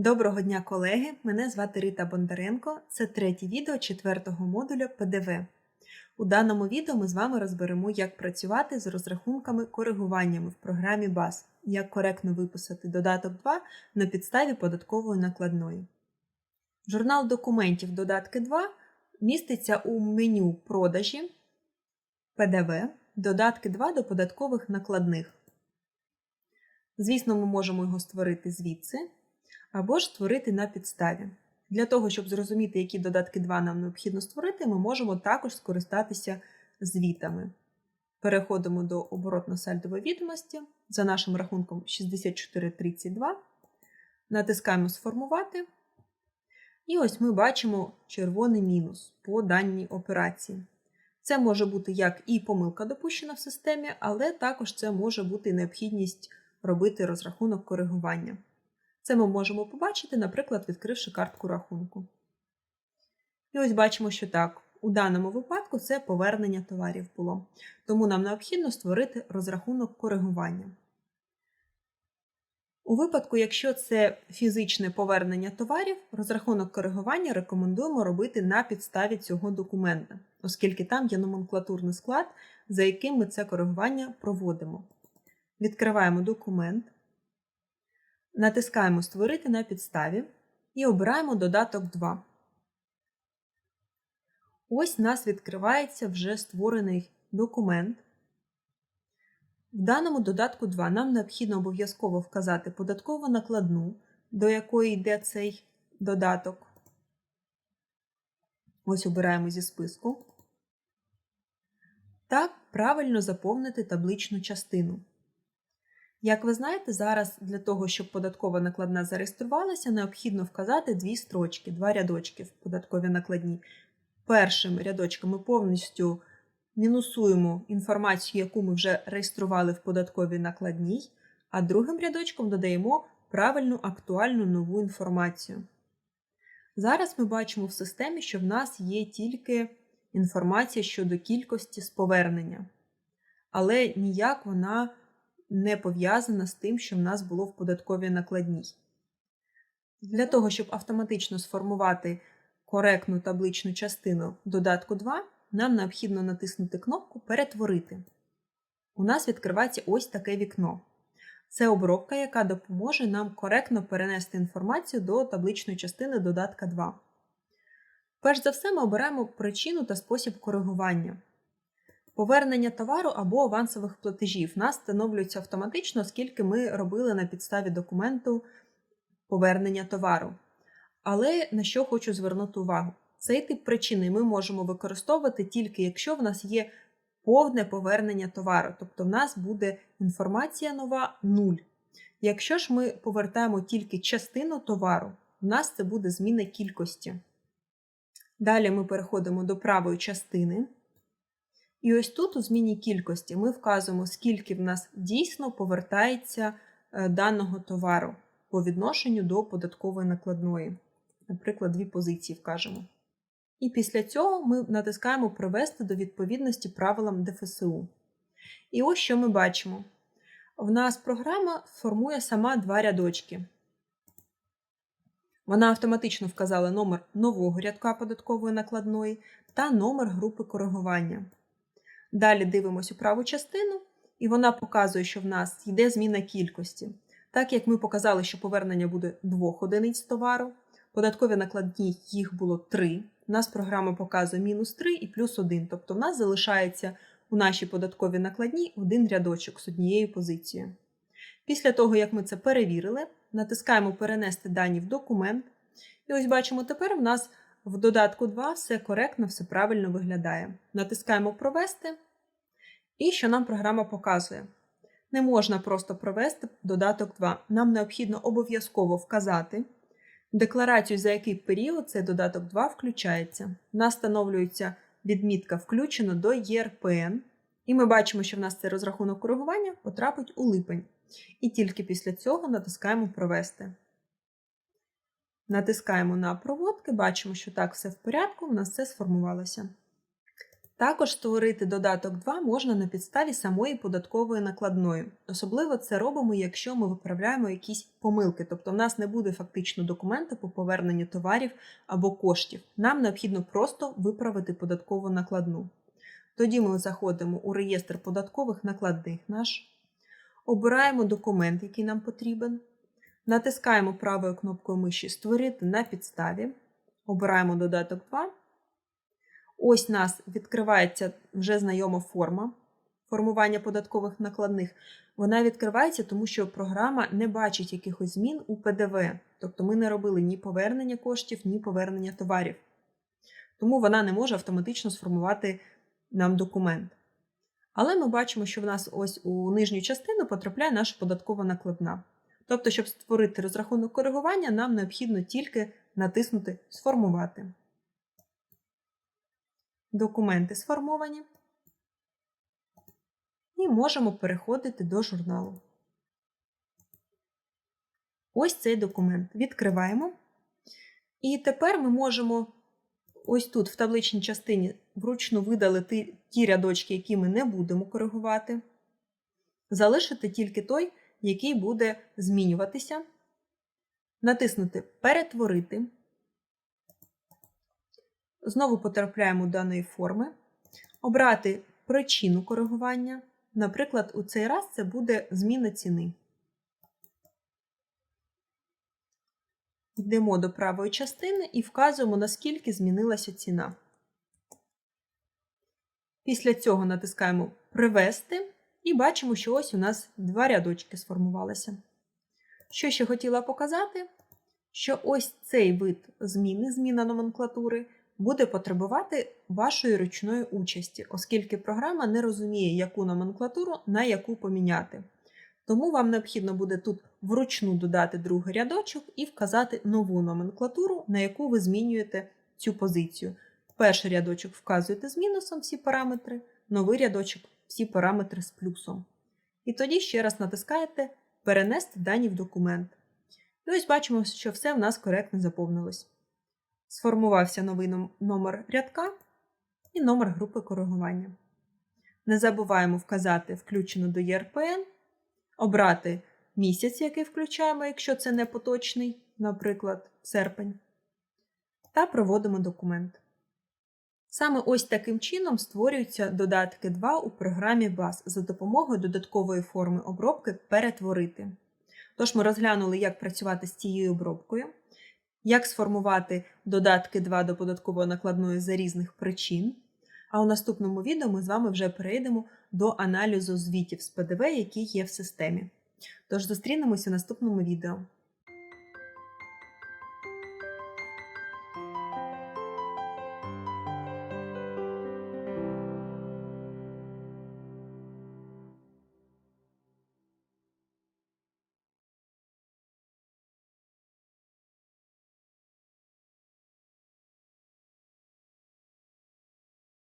Доброго дня, колеги! Мене звати Рита Бондаренко. Це третє відео четвертого модуля ПДВ. У даному відео ми з вами розберемо, як працювати з розрахунками коригуваннями в програмі BAS, як коректно виписати додаток 2 на підставі податкової накладної. Журнал документів додатки 2 міститься у меню продажі ПДВ додатки 2 до податкових накладних. Звісно, ми можемо його створити звідси або ж створити на підставі. Для того, щоб зрозуміти, які додатки 2 нам необхідно створити, ми можемо також скористатися звітами. Переходимо до оборотно-сальдової відомості за нашим рахунком 6432. Натискаємо Сформувати. І ось ми бачимо червоний мінус по даній операції. Це може бути як і помилка допущена в системі, але також це може бути необхідність робити розрахунок коригування. Це ми можемо побачити, наприклад, відкривши картку рахунку. І ось бачимо, що так, у даному випадку це повернення товарів було. Тому нам необхідно створити розрахунок коригування. У випадку, якщо це фізичне повернення товарів, розрахунок коригування рекомендуємо робити на підставі цього документа, оскільки там є номенклатурний склад, за яким ми це коригування проводимо. Відкриваємо документ. Натискаємо Створити на підставі і обираємо додаток 2. Ось у нас відкривається вже створений документ. В даному додатку 2 нам необхідно обов'язково вказати податкову накладну, до якої йде цей додаток. Ось обираємо зі списку. Та правильно заповнити табличну частину. Як ви знаєте, зараз для того, щоб податкова накладна зареєструвалася, необхідно вказати дві строчки, два рядочки в податковій накладній. Першим рядочком ми повністю мінусуємо інформацію, яку ми вже реєстрували в податковій накладній, а другим рядочком додаємо правильну актуальну нову інформацію. Зараз ми бачимо в системі, що в нас є тільки інформація щодо кількості з повернення, але ніяк вона не пов'язана з тим, що в нас було в податковій накладній. Для того, щоб автоматично сформувати коректну табличну частину додатку 2, нам необхідно натиснути кнопку Перетворити. У нас відкривається ось таке вікно. Це обробка, яка допоможе нам коректно перенести інформацію до табличної частини додатка 2. Перш за все, ми обираємо причину та спосіб коригування. Повернення товару або авансових платежів нас встановлюється автоматично, оскільки ми робили на підставі документу повернення товару. Але на що хочу звернути увагу? Цей тип причини ми можемо використовувати тільки якщо в нас є повне повернення товару, тобто в нас буде інформація нова 0. Якщо ж ми повертаємо тільки частину товару, в нас це буде зміна кількості. Далі ми переходимо до правої частини. І ось тут у зміні кількості ми вказуємо, скільки в нас дійсно повертається е, даного товару по відношенню до податкової накладної. Наприклад, дві позиції вкажемо. І після цього ми натискаємо Привести до відповідності правилам ДФСУ. І ось що ми бачимо. В нас програма формує сама два рядочки. Вона автоматично вказала номер нового рядка податкової накладної та номер групи коригування. Далі дивимося у праву частину, і вона показує, що в нас йде зміна кількості. Так як ми показали, що повернення буде двох одиниць товару, податкові накладні їх було 3. У нас програма показує мінус 3 і плюс 1. Тобто в нас залишається у нашій податковій накладній один рядочок з однією позицією. Після того, як ми це перевірили, натискаємо Перенести дані в документ. І ось бачимо, тепер в нас в додатку 2 все коректно, все правильно виглядає. Натискаємо Провести. І що нам програма показує? Не можна просто провести додаток 2. Нам необхідно обов'язково вказати декларацію, за який період цей додаток 2 включається. У нас встановлюється відмітка Включено до ЄРПН. І ми бачимо, що в нас цей розрахунок коригування потрапить у липень. І тільки після цього натискаємо Провести. Натискаємо на проводки, бачимо, що так все в порядку, у нас все сформувалося. Також створити додаток 2 можна на підставі самої податкової накладної. Особливо це робимо, якщо ми виправляємо якісь помилки, тобто в нас не буде фактично документа по поверненню товарів або коштів. Нам необхідно просто виправити податкову накладну. Тоді ми заходимо у реєстр податкових накладних наш, обираємо документ, який нам потрібен, натискаємо правою кнопкою миші Створити на підставі, обираємо додаток 2. Ось нас відкривається вже знайома форма формування податкових накладних. Вона відкривається, тому що програма не бачить якихось змін у ПДВ. Тобто ми не робили ні повернення коштів, ні повернення товарів. Тому вона не може автоматично сформувати нам документ. Але ми бачимо, що в нас ось у нижню частину потрапляє наша податкова накладна. Тобто, щоб створити розрахунок коригування, нам необхідно тільки натиснути Сформувати. Документи сформовані. І можемо переходити до журналу. Ось цей документ. Відкриваємо. І тепер ми можемо ось тут, в табличній частині, вручну видалити ті рядочки, які ми не будемо коригувати. Залишити тільки той, який буде змінюватися. Натиснути Перетворити. Знову потрапляємо до даної форми, обрати причину коригування. Наприклад, у цей раз це буде зміна ціни. Йдемо до правої частини і вказуємо, наскільки змінилася ціна. Після цього натискаємо Привести і бачимо, що ось у нас два рядочки сформувалися. Що ще хотіла показати, що ось цей вид зміни, зміна номенклатури, буде потребувати вашої ручної участі, оскільки програма не розуміє, яку номенклатуру на яку поміняти. Тому вам необхідно буде тут вручну додати другий рядочок і вказати нову номенклатуру, на яку ви змінюєте цю позицію. Перший рядочок вказуєте з мінусом всі параметри, новий рядочок всі параметри з плюсом. І тоді ще раз натискаєте Перенести дані в документ. І ось бачимо, що все в нас коректно заповнилось. Сформувався новий номер рядка і номер групи коригування. Не забуваємо вказати включено до ЄРПН, обрати місяць, який включаємо, якщо це не поточний, наприклад, серпень, та проводимо документ. Саме ось таким чином створюються додатки 2 у програмі BAS за допомогою додаткової форми обробки перетворити. Тож ми розглянули, як працювати з цією обробкою, як сформувати додатки 2 до податкової накладної за різних причин. А у наступному відео ми з вами вже перейдемо до аналізу звітів з ПДВ, які є в системі. Тож зустрінемося в наступному відео.